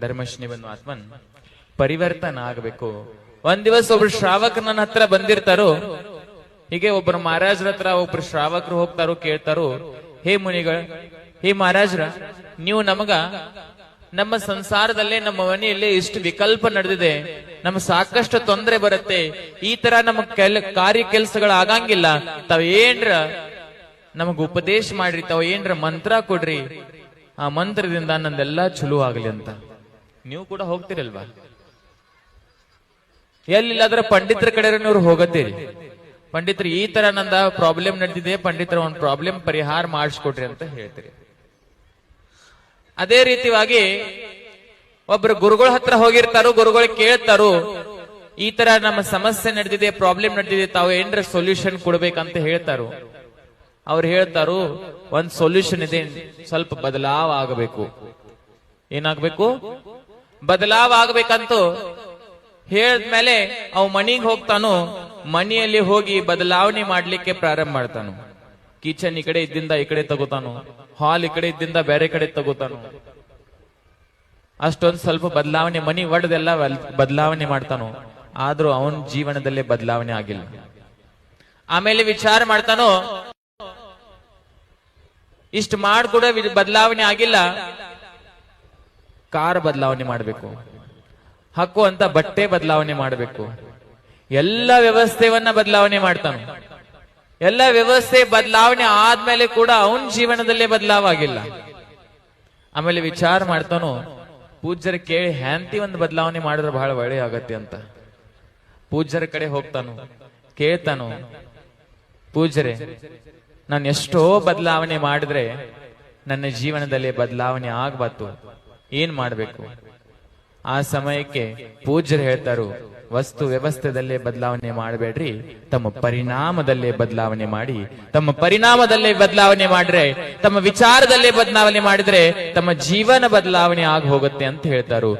ಧರ್ಮಶ್ನಿ ಬಂದು ಆತ್ಮನ್ ಪರಿವರ್ತನ ಆಗಬೇಕು ಒಂದ್ ದಿವಸ ಒಬ್ರು ಶ್ರಾವಕ ನನ್ನ ಹತ್ರ ಬಂದಿರ್ತಾರೋ, ಹೀಗೆ ಒಬ್ರು ಮಹಾರಾಜರ ಹತ್ರ ಒಬ್ರು ಶ್ರಾವಕರು ಹೋಗ್ತಾರೋ, ಕೇಳ್ತಾರೋ, ಹೇ ಮುನಿಗಳ, ಹೇ ಮಹಾರಾಜ್ರ, ನೀವು ನಮಗ, ನಮ್ಮ ಸಂಸಾರದಲ್ಲೇ, ನಮ್ಮ ಮನೆಯಲ್ಲಿ ಇಷ್ಟು ವಿಕಲ್ಪ ನಡೆದಿದೆ. ನಮ್ ಸಾಕಷ್ಟು ತೊಂದರೆ ಬರುತ್ತೆ. ಈ ತರ ನಮ್ಮ ಕೆಲ ಕಾರ್ಯ ಕೆಲಸಗಳು ಆಗಂಗಿಲ್ಲ ತಾವ್ ಏನ್ರ ನಮಗ್ ಉಪದೇಶ ಮಾಡ್ರಿ, ತಾವ್ ಏನ್ರ ಮಂತ್ರ ಕೊಡ್ರಿ. ಆ ಮಂತ್ರದಿಂದ ನಂದೆಲ್ಲಾ ಚಲೋ ಆಗ್ಲಿ ಅಂತ. ನೀವು ಕೂಡ ಹೋಗ್ತಿರಲ್ವಾ? ಎಲ್ಲಿಲ್ಲಾದ್ರೆ ಪಂಡಿತರ ಕಡೆ ನೀವು ಹೋಗತ್ತೀರಿ ಪಂಡಿತರು, ಈ ತರ ನಂದ ಪ್ರಾಬ್ಲಮ್ ನಡೆದಿದೆ. ಪಂಡಿತರ, ಒಂದು ಪ್ರಾಬ್ಲಮ್ ಪರಿಹಾರ ಮಾಡಿಸ್ಕೊಡ್ರಿ ಅಂತ ಹೇಳ್ತೀರಿ. ಅದೇ ರೀತಿಯಾಗಿ ಒಬ್ರು ಗುರುಗಳ ಹತ್ರ ಹೋಗಿರ್ತಾರೋ, ಗುರುಗಳು ಕೇಳ್ತಾರೋ, ಈ ತರ ನಮ್ಮ ಸಮಸ್ಯೆ ನಡೆದಿದೆ ಪ್ರಾಬ್ಲಮ್ ನಡೆದಿದೆ, ತಾವು ಏನ್ರ ಸೊಲ್ಯೂಷನ್ ಕೊಡ್ಬೇಕಂತ ಹೇಳ್ತಾರೋ. ಅವ್ರು ಹೇಳ್ತಾರೋ, ಒಂದ್ ಸೊಲ್ಯೂಷನ್ ಇದೆ, ಸ್ವಲ್ಪ ಬದಲಾವ್ ಆಗಬೇಕು ಏನಾಗ್ಬೇಕು? ಬದಲಾವ್ ಆಗ್ಬೇಕಂತೂ ಹೇಳದ್ಮೇಲೆ ಅವ್ ಮನಿಗ್ ಹೋಗ್ತಾನು, ಮನೆಯಲ್ಲಿ ಹೋಗಿ ಬದಲಾವಣೆ ಮಾಡ್ಲಿಕ್ಕೆ ಪ್ರಾರಂಭ ಮಾಡ್ತಾನು. ಕಿಚನ್ ಈ ಕಡೆ ಇದ್ದಿಂದ ಈ ಕಡೆ ತಗೋತಾನು, ಹಾಲ್ ಈ ಕಡೆ ಇದ್ದಿಂದ ಬೇರೆ ಕಡೆ ತಗೋತಾನು. ಅಷ್ಟೊಂದು ಸ್ವಲ್ಪ ಬದಲಾವಣೆ, ಮನಿ ಒಡ್ದೆಲ್ಲ ಬದಲಾವಣೆ ಮಾಡ್ತಾನು. ಆದ್ರೂ ಅವನ ಜೀವನದಲ್ಲೇ ಬದಲಾವಣೆ ಆಗಿಲ್ಲ. ಆಮೇಲೆ ವಿಚಾರ ಮಾಡ್ತಾನೋ, ಇಷ್ಟು ಕೂಡ ಬದಲಾವಣೆ ಆಗಿಲ್ಲ. ಕಾರ್ ಬದಲಾವಣೆ ಮಾಡಬೇಕು. ಹಾಕುವಂತ ಬಟ್ಟೆ ಬದಲಾವಣೆ ಮಾಡಬೇಕು. ಎಲ್ಲ ವ್ಯವಸ್ಥೆಯನ್ನ ಬದಲಾವಣೆ ಮಾಡ್ತಾನೆ. ಎಲ್ಲ ವ್ಯವಸ್ಥೆ ಬದಲಾವಣೆ ಆದ್ಮೇಲೆ ಕೂಡ ಅವನ ಜೀವನದಲ್ಲೇ ಬದಲಾವಾಗಿಲ್ಲ. ಆಮೇಲೆ ವಿಚಾರ ಮಾಡ್ತಾನು, ಪೂಜ್ಯರ ಕೇಳಿ ಹ್ಯಾಂತಿ ಒಂದು ಬದಲಾವಣೆ ಮಾಡಿದ್ರೆ ಬಹಳ ಒಳ್ಳೆ ಆಗತ್ತೆ ಅಂತ. ಪೂಜ್ಯರ ಕಡೆ ಹೋಗ್ತಾನು, ಕೇಳ್ತಾನು ಪೂಜರೆ ನಾನು ಎಷ್ಟೋ ಬದಲಾವಣೆ ಮಾಡಿದ್ರೆ ನನ್ನ ಜೀವನದಲ್ಲಿ ಬದಲಾವಣೆ ಆಗ್ಬಾತು ಏನ್ ಮಾಡಬೇಕು? ಆ ಸಮಯಕ್ಕೆ ಪೂಜ್ಯರು ಹೇಳ್ತಾರು, ವಸ್ತು ವ್ಯವಸ್ಥೆದಲ್ಲೇ ಬದಲಾವಣೆ ಮಾಡಬೇಡ್ರಿ, ತಮ್ಮ ಪರಿಣಾಮದಲ್ಲೇ ಬದಲಾವಣೆ ಮಾಡಿ, ತಮ್ಮ ಪರಿಣಾಮದಲ್ಲೇ ಬದಲಾವಣೆ ಮಾಡ್ರೆ ತಮ್ಮ ವಿಚಾರದಲ್ಲೇ ಬದಲಾವಣೆ ಮಾಡಿದ್ರೆ, ತಮ್ಮ ಜೀವನ ಬದಲಾವಣೆ ಆಗಿ ಹೋಗುತ್ತೆ ಅಂತ ಹೇಳ್ತಾರು.